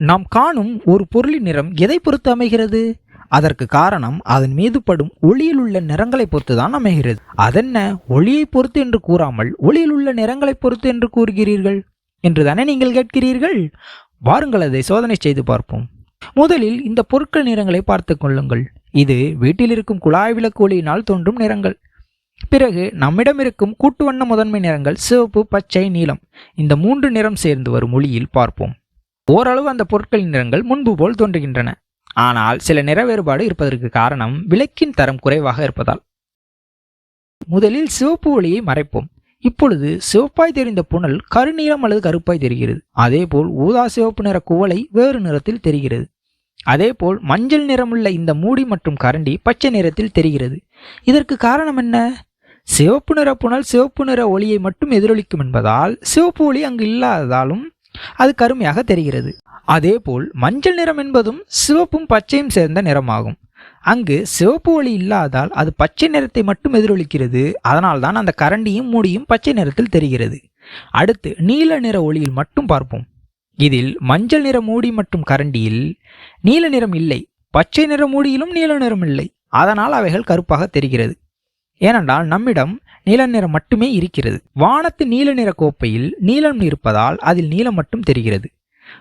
நாம் காணும் ஒரு பொருளின் நிறம் எதை பொறுத்து அமைகிறது? அதற்கு காரணம் அதன் மீது படும் ஒளியில் உள்ள நிறங்களை பொறுத்து தான் அமைகிறது. அதென்ன? ஒளியை பொறுத்து என்று கூறாமல் ஒளியில் உள்ள நிறங்களை பொறுத்து என்று கூறுகிறீர்கள் என்று தானே நீங்கள் கேட்கிறீர்கள்? வாருங்கள் அதை சோதனை செய்து பார்ப்போம். முதலில் இந்த பொருட்கள் நிறங்களை பார்த்து கொள்ளுங்கள். இது வீட்டில் இருக்கும் குழாய் விளக்கு ஒளியினால் தோன்றும் நிறங்கள். பிறகு நம்மிடம் இருக்கும் கூட்டு வண்ண முதன்மை நிறங்கள் சிவப்பு பச்சை நீலம். இந்த மூன்று நிறம் சேர்ந்து வரும் ஒளியில் பார்ப்போம். ஓரளவு அந்த பொருட்களின் நிறங்கள் முன்பு போல் தோன்றுகின்றன. ஆனால் சில நிற வேறுபாடு இருப்பதற்கு காரணம் விளக்கின் தரம் குறைவாக இருப்பதால். முதலில் சிவப்பு ஒளியை மறைப்போம். இப்பொழுது சிவப்பாய் தெரிந்த புனல் கருநீலம் அல்லது கருப்பாய் தெரிகிறது. அதேபோல் ஊதா சிவப்பு நிற குவளை வேறு நிறத்தில் தெரிகிறது. அதேபோல் மஞ்சள் நிறமுள்ள இந்த மூடி மற்றும் கரண்டி பச்சை நிறத்தில் தெரிகிறது. இதற்கு காரணம் என்ன? சிவப்பு நிற புனல் சிவப்பு நிற ஒளியை மட்டும் எதிரொலிக்கும் என்பதால் சிவப்பு ஒளி அங்கு இல்லாததாலும் அது கருமையாக தெரிகிறது. அதேபோல் மஞ்சள் நிறம் என்பதும் சிவப்பும் பச்சையும் சேர்ந்த நிறமாகும். அங்கு சிவப்பு ஒளி இல்லாதால் அது பச்சை நிறத்தை மட்டும் எதிரொலிக்கிறது. அதனால்தான் அந்த கரண்டியும் மூடியும் பச்சை நிறத்தில் தெரிகிறது. அடுத்து நீல நிற ஒளியில் மட்டும் பார்ப்போம். இதில் மஞ்சள் நிற மூடி மற்றும் கரண்டியில் நீல நிறம் இல்லை. பச்சை நிற மூடியிலும் நீல நிறம் இல்லை. அதனால் அவைகள் கருப்பாக தெரிகிறது. ஏனென்றால் நம்மிடம் நீல நிறம் மட்டுமே இருக்கிறது. வானத்து நீல நிற கோப்பையில் நீலம் இருப்பதால் அதில் நீலம் மட்டும் தெரிகிறது.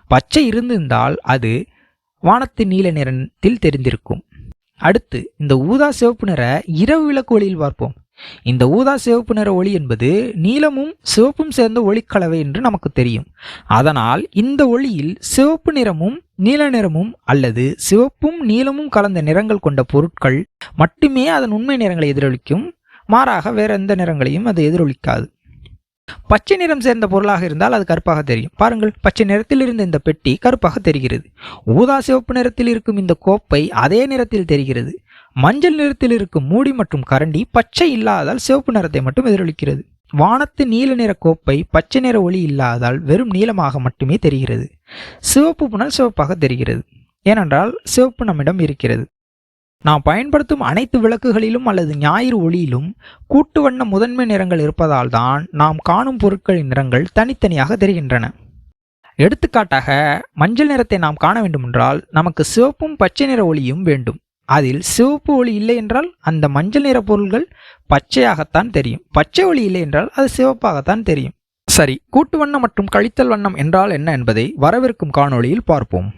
பச்சை இருந்திருந்தால் அது வானத்து நீல நிறத்தில் தெரிந்திருக்கும். அடுத்து இந்த ஊதா சிவப்பு நிற இரவு விளக்கு ஒளியில் பார்ப்போம். இந்த ஊதா சிவப்பு நிற ஒளி என்பது நீலமும் சிவப்பும் சேர்ந்த ஒளிக்கலவை என்று நமக்கு தெரியும். அதனால் இந்த ஒளியில் சிவப்பு நிறமும் நீல நிறமும் அல்லது சிவப்பும் நீலமும் கலந்த நிறங்கள் கொண்ட பொருட்கள் மட்டுமே அதன் உண்மை நிறங்களை எதிரொலிக்கும். மாறாக வேற எந்த நிறங்களையும் அது எதிரொலிக்காது. பச்சை நிறம் சேர்ந்த பொருளாக இருந்தால் அது கருப்பாக தெரியும். பாருங்கள் பச்சை நிறத்தில் இருந்த இந்த பெட்டி கருப்பாக தெரிகிறது. ஊதா சிவப்பு நிறத்தில் இருக்கும் இந்த கோப்பை அதே நிறத்தில் தெரிகிறது. மஞ்சள் நிறத்தில் இருக்கும் மூடி மற்றும் கரண்டி பச்சை இல்லாதால் சிவப்பு நிறத்தை மட்டும் எதிரொலிக்கிறது. வானத்து நீல நிற கோப்பை பச்சை நிற ஒளி இல்லாதால் வெறும் நீளமாக மட்டுமே தெரிகிறது. சிவப்பு புனல் சிவப்பாக தெரிகிறது. ஏனென்றால் சிவப்பு நம்மிடம் இருக்கிறது. நாம் பயன்படுத்தும் அனைத்து விளக்குகளிலும் அல்லது ஞாயிறு ஒளியிலும் கூட்டு வண்ண முதன்மை நிறங்கள் இருப்பதால் தான் நாம் காணும் பொருட்களின் நிறங்கள் தனித்தனியாக தெரிகின்றன. எடுத்துக்காட்டாக மஞ்சள் நிறத்தை நாம் காண வேண்டுமென்றால் நமக்கு சிவப்பும் பச்சை நிற ஒளியும் வேண்டும். அதில் சிவப்பு ஒளி இல்லை என்றால் அந்த மஞ்சள் நிற பொருள்கள் பச்சையாகத்தான் தெரியும். பச்சை ஒளி இல்லை என்றால் அது சிவப்பாகத்தான் தெரியும். சரி கூட்டு வண்ணம் மற்றும் கழித்தல் வண்ணம் என்றால் என்ன என்பதை வரவிருக்கும் காணொளியில் பார்ப்போம்.